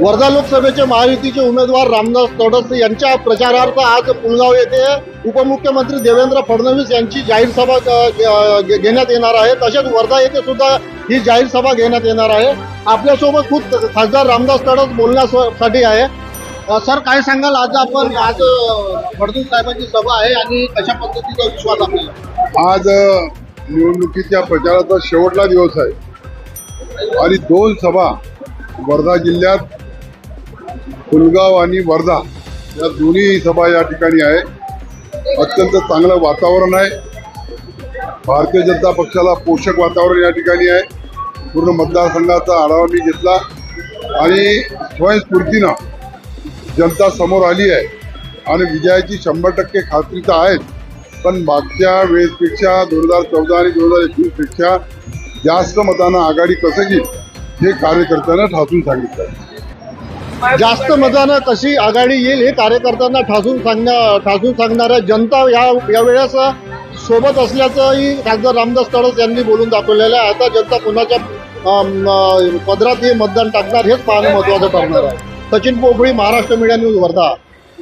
वर्धा लोकसभेचे महायुतीचे उमेदवार रामदास तडस यांच्या प्रचारार्थ आज पुलगाव येथे उपमुख्यमंत्री देवेंद्र फडणवीस यांची जाहीर सभा घेण्यात येणार आहे. तसेच वर्धा येथे सुद्धा ही जाहीर सभा घेण्यात येणार आहे. आपल्यासोबत खूप खासदार रामदास तडस बोलण्यासाठी आहे. सर काय सांगाल? आज आपण आज फडणवीस साहेबांची सभा आहे आणि कशा पद्धतीचा विश्वास आपल्याला? आज निवडणुकीच्या प्रचाराचा शेवटला दिवस आहे. आणि दोन सभा वर्धा जिल्ह्यात फुलगाव आणि वर्धा या दोन्ही सभा या ठिकाणी आहे. अत्यंत चांगलं वातावरण आहे. भारतीय जनता पक्षाला पोषक वातावरण या ठिकाणी आहे. पूर्ण मतदारसंघाचा आढावा मी घेतला. आणि स्वयंस्फूर्तीनं जनता समोर आली आहे. आणि विजयाची शंभर टक्के खात्री तर आहेच. पण मागच्या वेळेसपेक्षा दोन हजार चौदा आणि दोन हजार एकवीसपेक्षा जास्त मतानं आघाडी कसं घेईल हे कार्यकर्त्यांना ठासून सांगितलं. आहे. जास्त मतानं कशी आघाडी येईल हे कार्यकर्त्यांना ठासून सांगण्या ठासून सांगणाऱ्या जनता या यावेळेस सोबत असल्याचंही खासदार रामदास तडस यांनी बोलून दाखवलेलं आहे. आता जनता कुणाच्या पदरात हे मतदान टाकणार हेच पाहणं महत्वाचं ठरणार आहे. Sachin Popali Maharashtra media news Wardha.